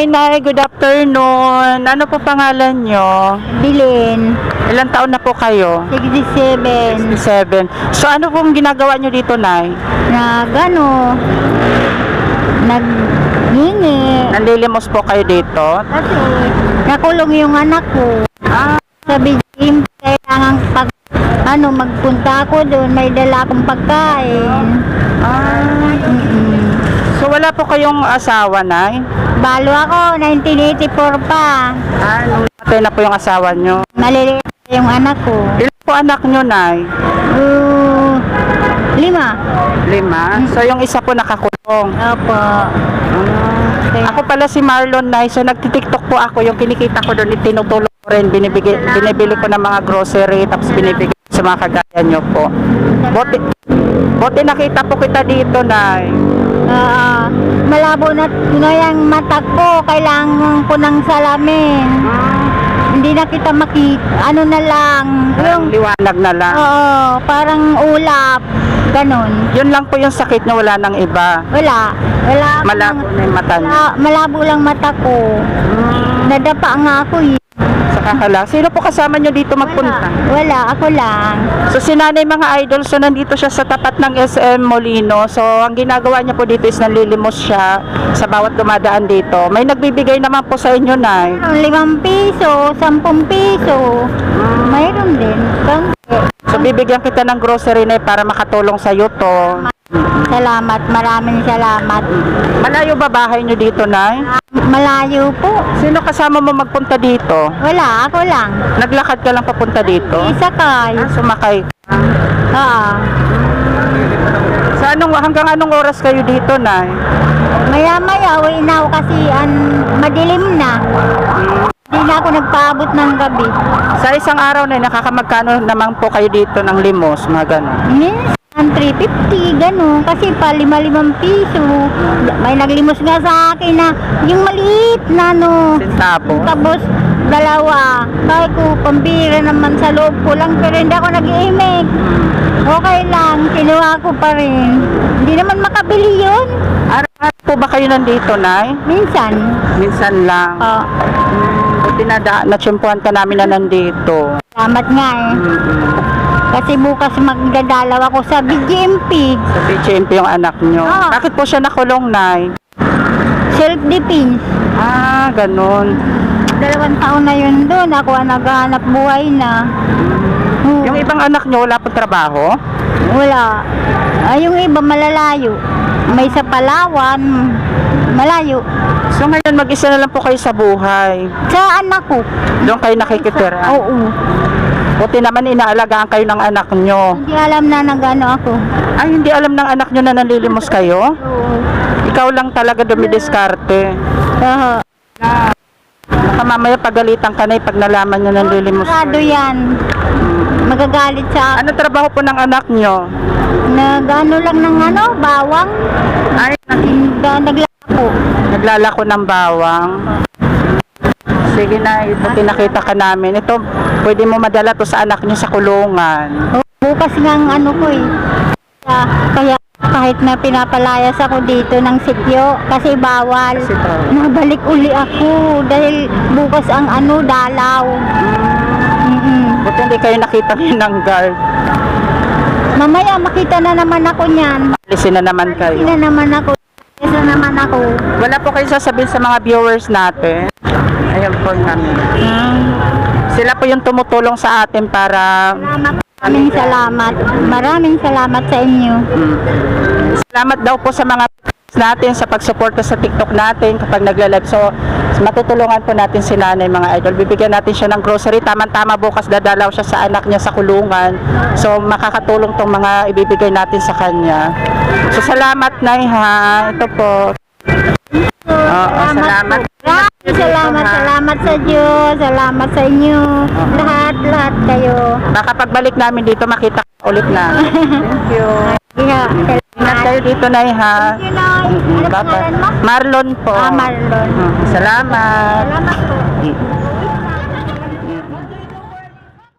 Hi, Nay. Good afternoon. Ano po pangalan nyo? Bilin, Ilang taon na po kayo? 67, 7. So, ano pong ginagawa nyo dito, Nay? na gano, naghingi. Nanlilimos po kayo dito? Kasi nakulong yung anak ko. Ah, Sabi Jim, kailangan pag ano, magpunta ako doon, may dala akong pagkain. ah. Mm-mm. So, wala po kayong asawa, Nay? Balo ako, 1984 pa. Ah, nung na po yung asawa nyo. Maliliit pa yung anak ko. Ilan po anak nyo, Nay? Uh, lima. Lima. So, yung isa po nakakulong. Opo. Ah. Ako pala si Marlon Nay. So, nagtitiktok po ako. Yung kinikita ko doon, tinutulong ko rin. Binibigay, binibili ko ng mga grocery, tapos binibigay ko sa mga kagaya nyo po. Buti, buti nakita po kita dito, Nay. Ah, malabo na, yung mata ko. Kailangan ko ng salamin. Hindi na kita makita. Ano na lang. Yung liwanag na lang. oo, parang ulap. Ganon. Yun lang po yung sakit nyo, wala nang iba. Wala. Wala. Malabo na yung mata nyo. Wala, malabo lang mata ko. Nadapa nga ako eh. Kakala. Sino po kasama nyo dito magpunta? Wala. Wala. Ako lang. So si nanay mga idol, so nandito siya sa tapat ng SM Molino. So ang ginagawa niya po dito is nanlilimos siya sa bawat dumadaan dito. May nagbibigay naman po sa inyo, Nay. Mayroon limang piso, sampung piso. Mayroon din. Konti. So bibigyan kita ng grocery na para makatulong sa iyo to. Salamat. Maraming salamat. Malayo ba bahay niyo dito, Nay? Malayo po. Sino kasama mo magpunta dito? Wala, ako lang. Naglakad ka lang papunta dito? Isakay. Ah, sumakay. Oo. Sa anong, hanggang anong oras kayo dito, Nay? Maya-maya, uwi na ako kasi an, madilim na. Hindi na ako nagpaabot ng gabi. Sa isang araw na nakakamagkano naman po kayo dito ng limos, mga ganun? Minsan 350, gano'n. Kasi pa lima-limang piso. May naglimos nga sa akin na yung maliit na no. Sintabo. Tapos dalawa. Kaya ko, pambira naman sa loob ko lang. Pero hindi ako nag-imik. Okay lang, kinuha ko pa rin. Hindi naman makabili yun. Araw-araw po ba kayo nandito, Nay? Minsan. Minsan lang. Oh, Hmm, buti na natsyempuhan ka namin na nandito. salamat nga eh. Kasi bukas magdadalaw ako sa BGMP. Sa BGMP yung anak nyo. Ah. Bakit po siya nakulong, Nay? Self-defense. Ah, ganun. Dalawang taon na yun doon. Ako ang naghahanap buhay na. Oo. Yung ibang anak nyo, wala po trabaho? Wala. Ay, yung iba malalayo. May sa Palawan. Malayo. So ngayon, mag-isa na lang po kayo sa buhay. Sa anak ko. Doon kayo nakikitira. Oo. Buti naman inaalagaan kayo ng anak nyo. Hindi alam na nagano ako. Ay, hindi alam ng anak nyo na nanlilimos kayo? Oo. Ikaw lang talaga dumidiskarte. Oo. Baka mamaya pagalitan ka na eh, pag nalaman nyo nanlilimos Sigurado yan. Magagalit sa Ano trabaho po ng anak nyo? Nagano lang ng ano, bawang. Ay, Nag- Naglako. naglalako ng bawang. Sige na, ito pinakita ka namin. Ito, pwede mo madala to sa anak nyo sa kulungan. Oh, Bukas nga ang ano ko eh. Kaya, kaya kahit na pinapalayas ako dito ng sityo kasi bawal. Kasi bawal. Nabalik uli ako dahil bukas ang ano dalaw. Mm-mm. Buti hindi kayo nakita ng guard. Mamaya makita na naman ako niyan. Alisin na naman kayo. na naman ako. Na naman ako. Wala po kayo sasabihin sa mga viewers natin. Po kami. Sila po yung tumutulong sa atin para Salamat. Maraming salamat. Maraming salamat sa inyo. Mm. Salamat daw po sa mga natin sa pagsuporta sa TikTok natin kapag nagla-live. So, matutulungan po natin si nanay mga idol. Bibigyan natin siya ng grocery. Tama-tama bukas dadalaw siya sa anak niya sa kulungan. So, makakatulong tong mga ibibigay natin sa kanya. So, salamat nay ha. Ito po. Oo, salamat. Maraming salamat, salamat sa Diyos, salamat sa inyo. Lahat, lahat kayo. Baka pagbalik namin dito makita ka ulit na. Thank you. Kaya, Ingat kayo dito nay ha. Thank you, Nay. Ano Bye-bye. pangalan mo? Marlon po. Ah, Marlon. Mm, Salamat. Salamat po. Mm.